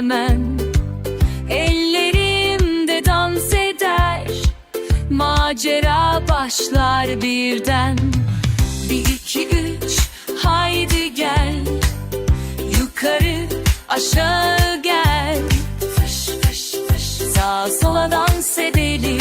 hemen Ellerimde dans eder Macera başlar birden. Bir iki üç haydi gel. Yukarı aşağı gel. Fış fış fış. Sağa sola dans edelim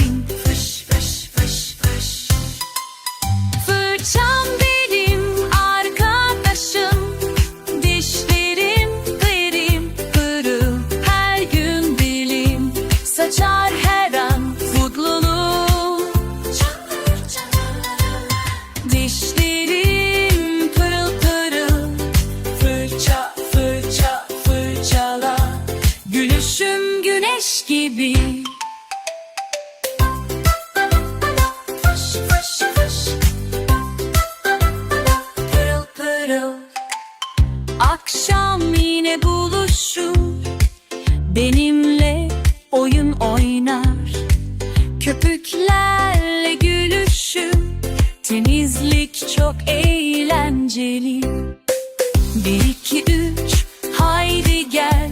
eğlenceli Bir iki üç haydi gel.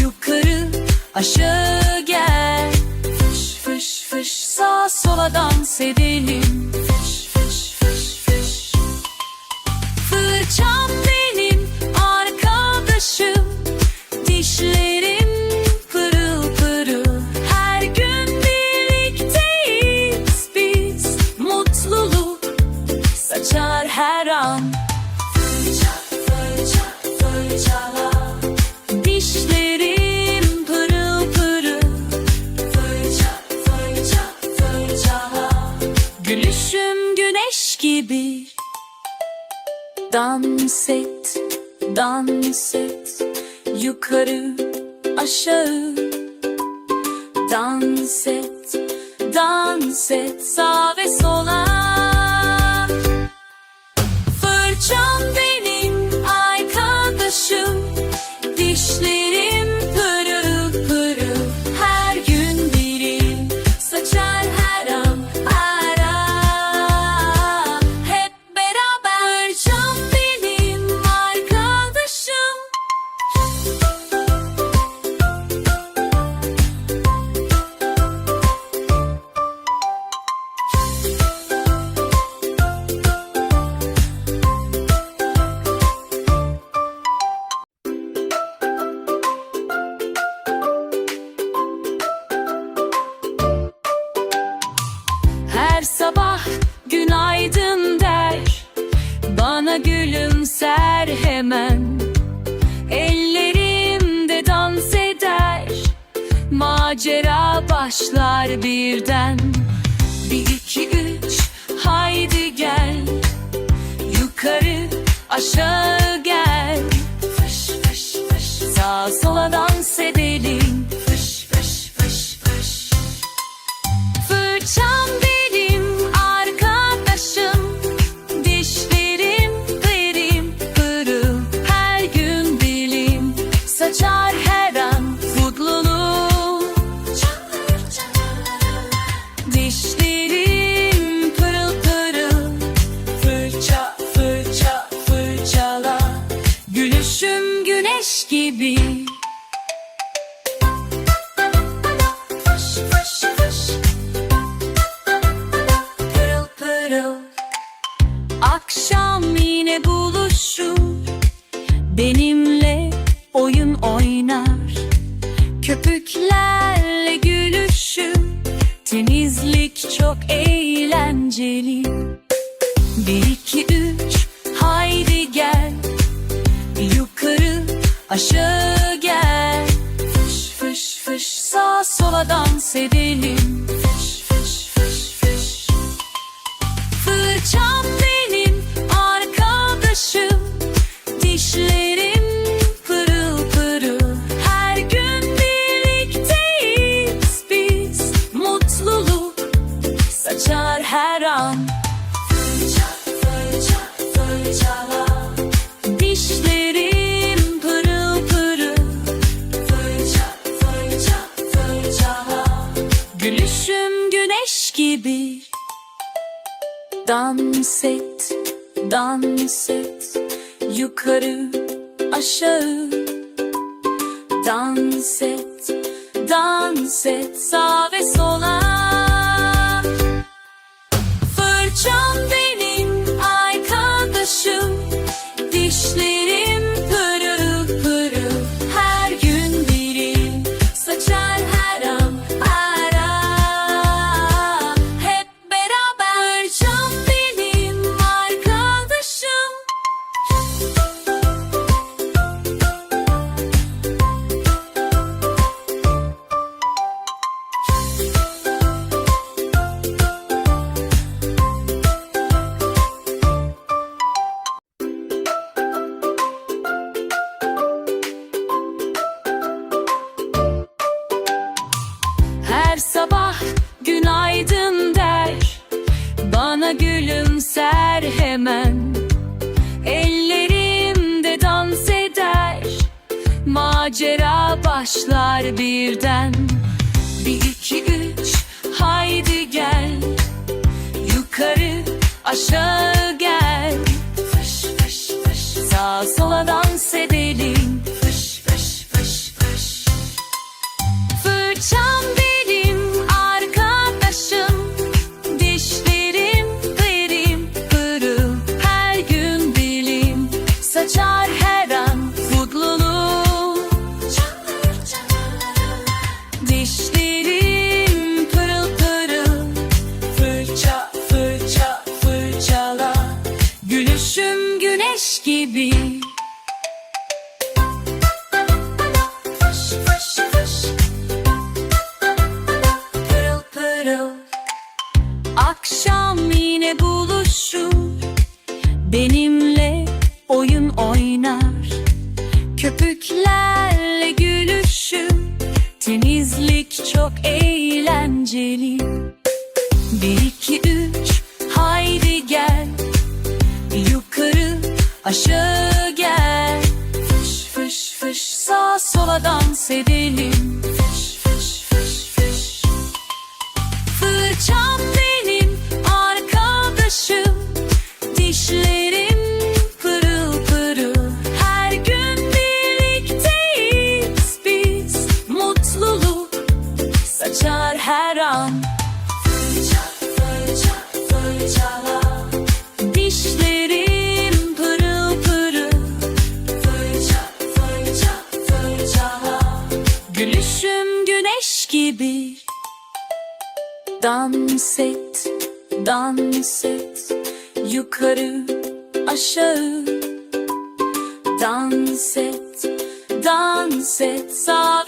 Yukarı aşağı gel. Fış fış fış sağa sola dans edelim. Fış fış fış fış. Fırçam Dans et, dans et Yukarı, aşağı. Dans et, dans et Sağ ve sola. Fırçam sabah günaydın der. Bana gülümser hemen. Ellerimde dans eder. Macera başlar birden. Bir iki üç haydi gel. Yukarı aşağı aşağı gel. Fış fış fış sağa sola dans edelim Gülüşüm güneş gibi. Dans et, dans et. Yukarı, aşağı. Dans et, dans et. Sağa ve Bana gülümser hemen. Ellerimde dans eder. Macera başlar birden. Bir iki üç haydi gel. Yukarı aşağı gel. Fış fış fış. Sağa sola dans edelim Köpüklerle gülüşür Temizlik çok eğlenceli. Bir iki üç haydi gel. Yukarı aşağı gel. Fış fış fış sağa sola dans edelim her an. Fırça Dişlerim pırıl pırıl. Fırça fırça fırçala Gülüşüm güneş gibi. Dans et, dans et. Yukarı aşağı. Dans et, dans et. Sağ